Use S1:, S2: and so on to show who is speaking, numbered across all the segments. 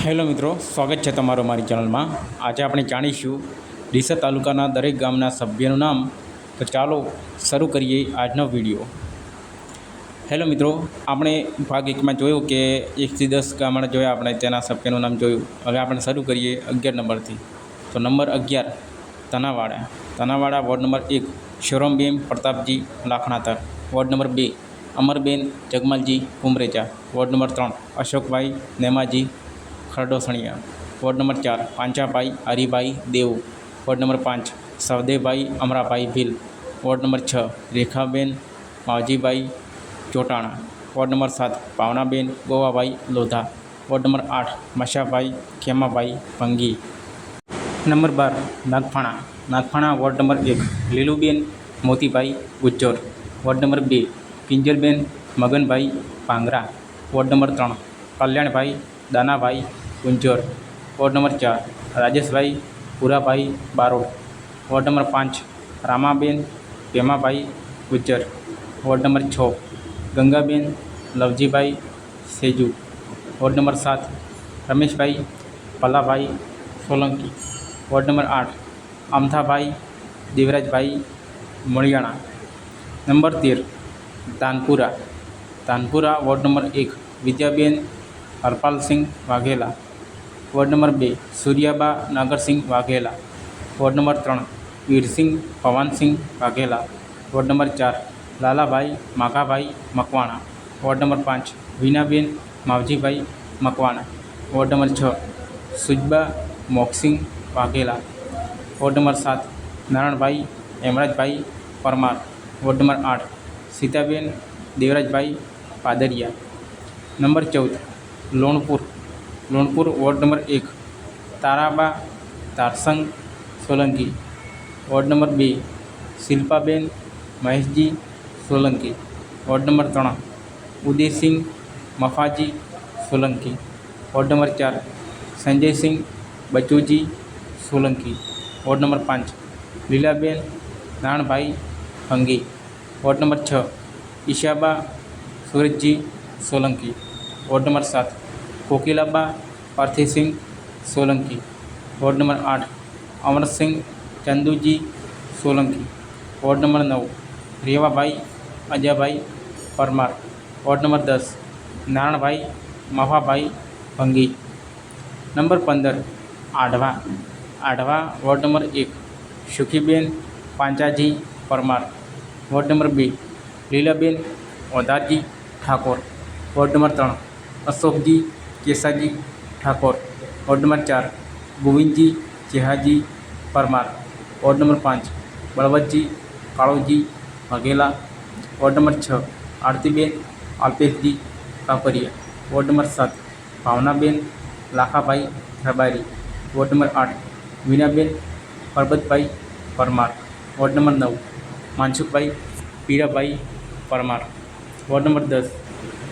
S1: Hello મિત્રો, સ્વાગત છે તમારું મારી ચેનલમાં. આજે આપણે જાણીશું ડીસા તાલુકાના દરેક ગામના સભ્યનું નામ. તો ચાલો શરૂ કરીએ આજનો વીડિયો. હેલો મિત્રો, આપણે ભાગ એકમાં જોયું કે એકથી દસ ગામડા જોયા આપણે તેના સભ્યનું નામ જોયું. હવે આપણે શરૂ કરીએ અગિયાર નંબરથી. તો નંબર અગિયાર, તનાવાડા. તનાવાડા વોર્ડ નંબર એક શોરમબેન પ્રતાપજી લાખણાતર. વોર્ડ નંબર બે, અમરબેન જગમાલજી કુમરેજા વોર્ડ નંબર ત્રણ, અશોકભાઈ નેમાજી ખરડોસણિયા વોર્ડ નંબર ચાર પાંચાભાઈ હરિભાઈ દેવ વોર્ડ નંબર પાંચ સવદેવભાઈ અમરાભાઈ ભીલ વોર્ડ નંબર છ રેખાબેન માવજીભાઈ ચોટાણા વોર્ડ નંબર સાત પાવનાબેન ગોવાભાઈ લોધા વોર્ડ નંબર આઠ મશાભાઈ ખેમાભાઈ ભંગી નંબર બાર નાગફાણા નાગફાણા વોર્ડ નંબર એક લીલુબેન મોતીભાઈ ગુજ્જર વોર્ડ નંબર બે કિંજલબેન મગનભાઈ પાંગરા વોર્ડ નંબર ત્રણ કલ્યાણભાઈ દાનાભાઈ ગુંજર વોર્ડ નંબર ચાર રાજેશભાઈ પુરાભાઈ બારોટ વોર્ડ નંબર પાંચ રામાબેન પેમાભાઈ ગુજ્જર વોર્ડ નંબર છ ગંગાબેન લવજીભાઈ સેજુ વોર્ડ નંબર સાત રમેશભાઈ પલ્લાભાઈ સોલંકી વોર્ડ નંબર આઠ અમથાભાઈ દેવરાજભાઈ મળિયાણા નંબર તેર તાનપુરા તાનપુરા વોર્ડ નંબર એક વિદ્યાબેન હરપાલસિંહ વાઘેલા વોર્ડ નંબર બે સૂર્યાબા નાગરસિંહ વાઘેલા વોર્ડ નંબર ત્રણ વીરસિંહ પવનસિંહ વાઘેલા વોર્ડ નંબર ચાર લાલાભાઈ માઘાભાઈ મકવાણા વોર્ડ નંબર પાંચ વીનાબેન માવજીભાઈ મકવાણા વોર્ડ નંબર છ સુજબા મોક્ષિંગ વાઘેલા વોર્ડ નંબર સાત નારણભાઈ હેમરાજભાઈ પરમાર વોર્ડ નંબર આઠ સીતાબેન દેવરાજભાઈ પાદરિયા નંબર ચૌદ લોણપુર લોણપુર વોર્ડ નંબર એક તારાબા તારસંગ સોલંકી વોર્ડ નંબર બે શિલ્પાબેન મહેશજી સોલંકી વોર્ડ નંબર ત્રણ ઉદયસિંહ મફાજી સોલંકી વોર્ડ નંબર ચાર સંજયસિંહ બચુજી સોલંકી વોર્ડ નંબર પાંચ લીલાબેન નાણભાઈ હંગી વોર્ડ નંબર છ ઈશાબા સુરજજી સોલંકી વોર્ડ નંબર સાત કોકિલાબા પાર્થિસિંહ સોલંકી વોર્ડ નંબર આઠ અમરસિંહ ચંદુજી સોલંકી વોર્ડ નંબર નવ રેવાભાઈ અજાભાઈ પરમાર વોર્ડ નંબર દસ નારણભાઈ મફાભાઈ ભંગી નંબર પંદર આઢવા આઢવા વોર્ડ નંબર એક સુખીબેન પાંચાજી પરમાર વોર્ડ નંબર બે લીલાબેન ઓધારજી ઠાકોર વોર્ડ નંબર ત્રણ અશોકજી કેસાજી ઠાકોર વોર્ડ નંબર ચાર ગોવિંદજી ચેહાજી પરમાર વોર્ડ નંબર પાંચ બળવતજી કાળોજી વાઘેલા વોર્ડ નંબર છ આરતીબેન અલ્પેશજી કાપરિયા વોર્ડ નંબર સાત ભાવનાબેન લાખાભાઈ રબારી વોર્ડ નંબર આઠ વીણાબેન પરબતભાઈ પરમાર વોર્ડ નંબર નવ માનસુખભાઈ પીરાભાઈ પરમાર વોર્ડ નંબર દસ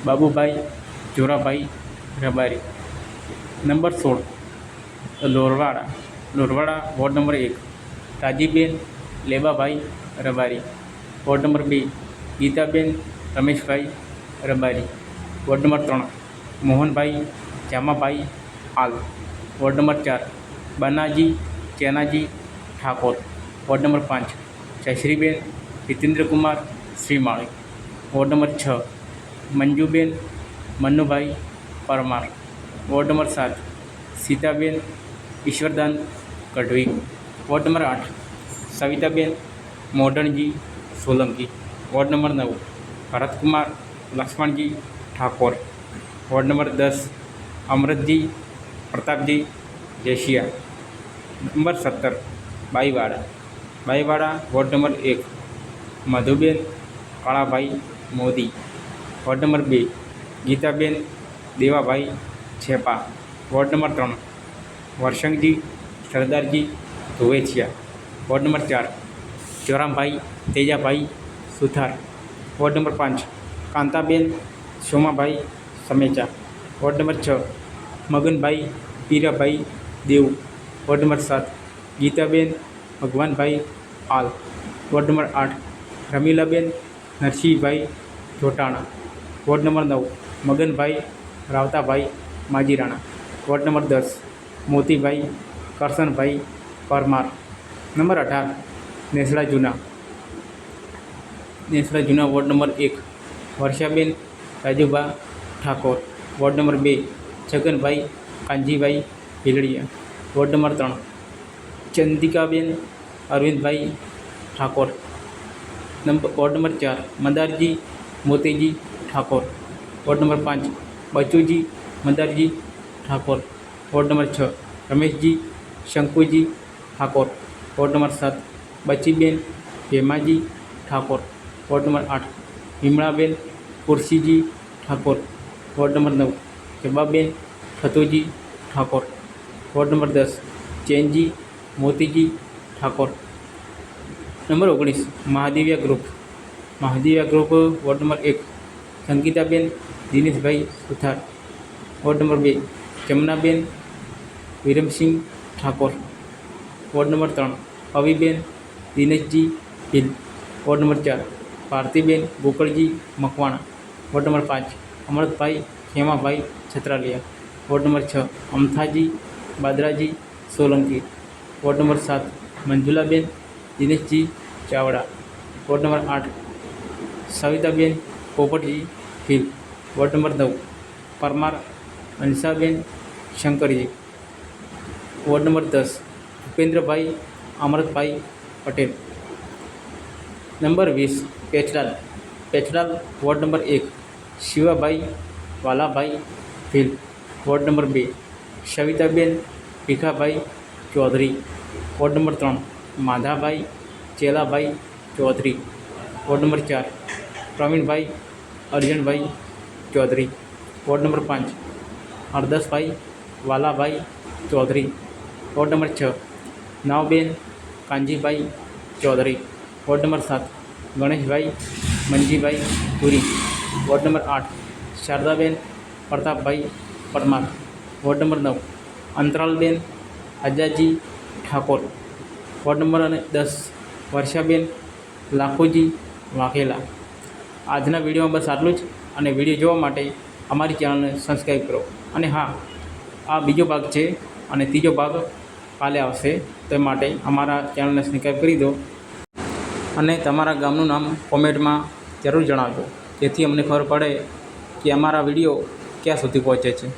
S1: બાબુભાઈ જોરાભાઈ રબારી નંબર સોળ લોરવાડા લોરવાડા વોર્ડ નંબર એક રાજીબેન લેબાભાઈ રબારી વોર્ડ નંબર બે ગીતાબેન રમેશભાઈ રબારી વોર્ડ નંબર ત્રણ મોહનભાઈ જામાભાઈ આલ વોર્ડ નંબર ચાર બનાજી ચેનાજી ઠાકોર વોર્ડ નંબર પાંચ જયશ્રીબેન હિતેન્દ્રકુમાર શ્રીમાળી વોર્ડ નંબર છ મંજુબેન મન્નુભાઈ પરમાર વોર્ડ નંબર સાત સીતાબેન ઈશ્વરદાન ગઢવી વોર્ડ નંબર આઠ સવિતાબેન મોઢણજી સોલંકી વોર્ડ નંબર નવ ભરતકુમાર લક્ષ્મણજી ઠાકોર વોર્ડ નંબર દસ અમૃતજી પ્રતાપજી જેશિયા નંબર સત્તર બાઈવાડા બાઈવાડા વોર્ડ નંબર એક મધુબેન કાળાભાઈ મોદી વોર્ડ નંબર બે ગીતાબેન દેવાભાઈ છેપા વોર્ડ નંબર ત્રણ વર્ષંગજી સરદારજી ધોવેછિયા વોર્ડ નંબર ચાર ચોરામભાઈ તેજાભાઈ સુથાર વોર્ડ નંબર પાંચ કાંતાબેન સોમાભાઈ સમેચા વોર્ડ નંબર છ મગનભાઈ પીરાભાઈ દેવ વોર્ડ નંબર સાત ગીતાબેન ભગવાનભાઈ પાલ વોર્ડ નંબર આઠ રમીલાબેન નરસિંહભાઈ જોટાણા વોર્ડ નંબર નવ મગનભાઈ રાવતાભાઈ માજીરાણા
S2: વોર્ડ નંબર દસ મોતીભાઈ કરશનભાઈ પરમાર નંબર અઢાર નેસડા જૂના નેસડા જૂના વોર્ડ નંબર એક વર્ષાબેન રાજુભા ઠાકોર વોર્ડ નંબર બે છગનભાઈ કાનજીભાઈ ભીલડિયા વોર્ડ નંબર ત્રણ Chandikaben Arvindbhai Thakor number ward number ચાર મંદારજી મોતીજી ઠાકોર વોર્ડ નંબર પાંચ બચુજી મંદારજી ઠાકોર વોર્ડ નંબર છ રમેશજી શંકુજી ઠાકોર વોર્ડ નંબર સાત બચીબેન ભેમાજી ઠાકોર વોર્ડ નંબર આઠ વિમળાબેન કુરશીજી ઠાકોર વોર્ડ નંબર નવ જબાબેન ફતુજી ઠાકોર વોર્ડ નંબર દસ ચેનજી મોતીજી ઠાકોર નંબર ઓગણીસ Mahadeviya group Mahadeviya group ward number એક સંગીતાબેન દિનેશભાઈ સુથાર વોર્ડ નંબર બે, જમનાબેન વિરમસિંહ ઠાકોર. વોર્ડ નંબર ત્રણ અવિબેન દિનેશજી ભીલ. વોર્ડ નંબર ચાર, ભારતીબેન ગોકળજી મકવાણા. વોર્ડ નંબર પાંચ અમૃતભાઈ ખેમાભાઈ છત્રાલિયા. વોર્ડ નંબર છ, અમથાજી બાદરાજી સોલંકી. વોર્ડ નંબર સાત, મંજુલાબેન દિનેશજી ચાવડા. વોર્ડ નંબર આઠ, સવિતાબેન પોપટજી ભીલ. વોર્ડ નંબર નવ પરમાર અંશાબેન શંકરજી વોર્ડ નંબર દસ ભૂપેન્દ્રભાઈ અમૃતભાઈ પટેલ નંબર વીસ પેચરાલ પેચરાલ વોર્ડ નંબર એક શિવાભાઈ વાલાભાઈ ભીલ વોર્ડ નંબર બે સવિતાબેન ભીખાભાઈ ચૌધરી વોર્ડ નંબર ત્રણ માધાભાઈ ચેલાભાઈ ચૌધરી વોર્ડ નંબર ચાર પ્રવીણભાઈ અર્જનભાઈ ચૌધરી વોર્ડ નંબર પાંચ હરદાસભાઈ વાલાભાઈ ચૌધરી વોર્ડ નંબર છ નાવબેન કાનજીભાઈ ચૌધરી વોર્ડ નંબર સાત ગણેશભાઈ મંજીભાઈ પુરી વોર્ડ નંબર આઠ શારદાબેન પ્રતાપભાઈ પરમાર વોર્ડ નંબર નવ અંતરાલબેન હજાજી ઠાકોર વોર્ડ નંબર અને દસ વર્ષાબેન લાખોજી વાઘેલા આજના વિડીયોમાં બસ આટલું જ અને વીડિયો જોવા માટે અમારી ચેનલને સબસ્ક્રાઈબ કરો. અને હા, આ બીજો ભાગ છે અને ત્રીજો ભાગ કાલે આવશે. તે માટે અમારા ચેનલને સબસ્ક્રાઈબ કરી દો. અને તમારા ગામનું નામ કોમેન્ટમાં જરૂર જણાવજો. જેથી અમને ખબર પડે કે અમારા વીડિયો ક્યાં સુધી પહોંચે છે.